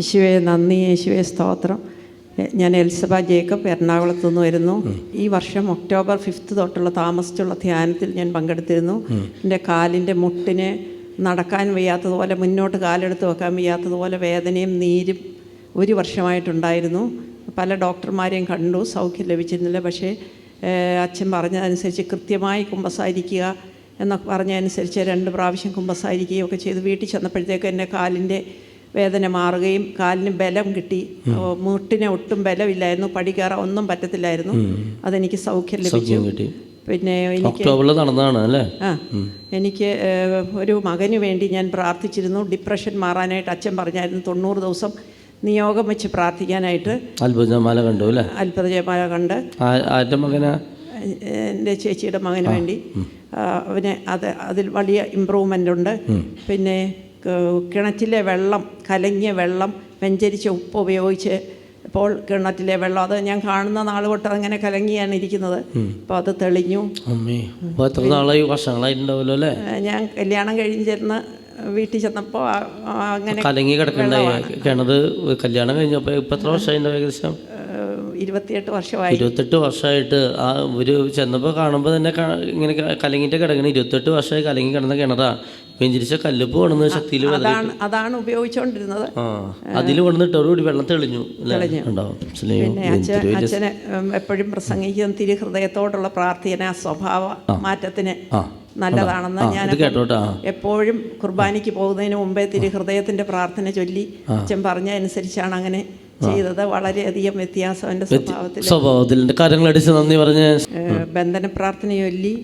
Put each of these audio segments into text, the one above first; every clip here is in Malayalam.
യേശുവെ നന്ദി യേശുവെ സ്തോത്രം. ഞാൻ എൽസബ ജേക്കബ് എറണാകുളത്ത് നിന്ന് വരുന്നു. ഈ വർഷം ഒക്ടോബർ ഫിഫ്ത്ത് തൊട്ടുള്ള താമസിച്ചുള്ള ധ്യാനത്തിൽ ഞാൻ പങ്കെടുത്തിരുന്നു. എന്റെ കാലിന്റെ മുട്ടിന് നടക്കാൻ വയ്യാത്തതുപോലെ മുന്നോട്ട് കാലെടുത്ത് വെക്കാൻ വയ്യാത്തതുപോലെ വേദനയും നീരും ഒരു വർഷമായിട്ടുണ്ടായിരുന്നു. പല ഡോക്ടർമാരെയും കണ്ടു സൗഖ്യം ലഭിച്ചിരുന്നില്ല. പക്ഷേ അച്ഛൻ പറഞ്ഞതനുസരിച്ച് കൃത്യമായി കുമ്പസാരിക്കുക എന്നൊക്കെ പറഞ്ഞതനുസരിച്ച് രണ്ട് പ്രാവശ്യം കുമ്പസാരിക്കുകയൊക്കെ ചെയ്ത്. വീട്ടിൽ ചെന്നപ്പോഴത്തേക്ക് എന്റെ കാലിന്റെ വേദന മാറുകയും കാലിന് ബലം കിട്ടി. മുട്ടിനെ ഒട്ടും ബലമില്ലായിരുന്നു. പടി കയറാൻ ഒന്നും പറ്റത്തില്ലായിരുന്നു. അതെനിക്ക് സൗഖ്യം ലഭിച്ചു. പിന്നെ എനിക്ക് ഒക്ടോബറിൽ നടന്നതാണ് അല്ലേ? ആ. എനിക്ക് ഒരു മകന് വേണ്ടി ഞാൻ പ്രാർത്ഥിച്ചിരുന്നു. ഡിപ്രഷൻ മാറാനായിട്ട് അച്ഛൻ പറഞ്ഞായിരുന്നു തൊണ്ണൂറ് ദിവസം നിയോഗം വെച്ച് പ്രാർത്ഥിക്കാനായിട്ട്. അത്ഭുതമാല കണ്ടു അല്ലേ? അത്ഭുതമാല കണ്ട്. ആരുടെ മകനാ? എന്റെ ചേച്ചിയുടെ മകന് വേണ്ടി. അവന് അത് അതിൽ വലിയ ഇമ്പ്രൂവ്മെന്റ് ഉണ്ട്. പിന്നെ കിണറ്റിലെ വെള്ളം കലങ്ങിയ വെള്ളം വെഞ്ചരിച്ച ഉപ്പ് ഉപയോഗിച്ച് ഇപ്പോൾ കിണറ്റിലെ വെള്ളം. അത് ഞാൻ കാണുന്ന നാൾ തൊട്ട് അങ്ങനെ കലങ്ങിയാണ് ഇരിക്കുന്നത്. അപ്പോൾ അത് തെളിഞ്ഞു. എത്ര നാളായി? വർഷങ്ങളായിട്ടുണ്ടാവുമല്ലോ അല്ലേ? ഞാൻ കല്യാണം കഴിഞ്ഞ് ചെന്ന് വീട്ടിൽ ചെന്നപ്പോൾ അങ്ങനെ കലങ്ങി കിടക്കണ്ടായി. കിണറ് കല്യാണം കഴിഞ്ഞപ്പോൾ ഇപ്പം എത്ര വർഷമായിട്ടുണ്ടാവും ഏകദേശം? ഇരുപത്തിയെട്ട് വർഷമായി. ഇരുപത്തെട്ട് വർഷമായിട്ട് ആ ഒരു ചെന്നപ്പോൾ കാണുമ്പോൾ തന്നെ ഇങ്ങനെ കലങ്ങിയിട്ട് കിടക്കണ ഇരുപത്തെട്ട് വർഷമായി കലങ്ങി കിടന്ന കിണറാ. പെഞ്ചിരിച്ച കല്ലുപ്പ് കൊണ്ടുവന്ന് ശക്തിയിൽ അതാണ് അതാണ് ഉപയോഗിച്ചുകൊണ്ടിരുന്നത് അതിൽ കൊണ്ടുവന്നിട്ടോടുകൂടി വെള്ളം തെളിഞ്ഞു? പിന്നെ അച്ഛൻ അച്ഛന് എപ്പോഴും പ്രസംഗിക്കുന്ന തിരുഹൃദയത്തോടുള്ള പ്രാർത്ഥന സ്വഭാവ മാറ്റത്തിന് നല്ലതാണെന്ന് ഞാൻ എപ്പോഴും കുർബാനയ്ക്ക് പോകുന്നതിന് മുമ്പേ തിരുഹൃദയത്തിന്റെ പ്രാർത്ഥന ചൊല്ലി അച്ഛൻ പറഞ്ഞ അനുസരിച്ചാണ് അങ്ങനെ ചെയ്തത് വളരെയധികം വ്യത്യാസം എന്റെ സ്വഭാവത്തിൽ. സ്വഭാവത്തിൽ കാര്യങ്ങളടിച്ച് നന്ദി പറഞ്ഞ്. ബന്ധന പ്രാർത്ഥനയൊല്ലി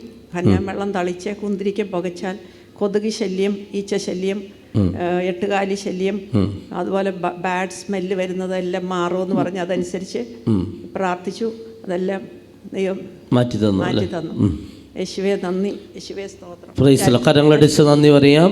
വെള്ളം തളിച്ച് കുന്തിരിക്ക പുകച്ചാൽ കൊതുക് ശല്യം ഈച്ച ശല്യം എട്ടുകാലി ശല്യം അതുപോലെ ബാഡ് സ്മെല്ല് വരുന്നതെല്ലാം മാറുമെന്ന് പറഞ്ഞ് അതനുസരിച്ച് പ്രാർത്ഥിച്ചു. അതെല്ലാം ദൈവം മാറ്റി തന്നു യേശുവേ മാറ്റി തന്നു. യേശുവെ നന്ദി. യേശുവേ സ്തോത്രം. നന്ദി പറയാം.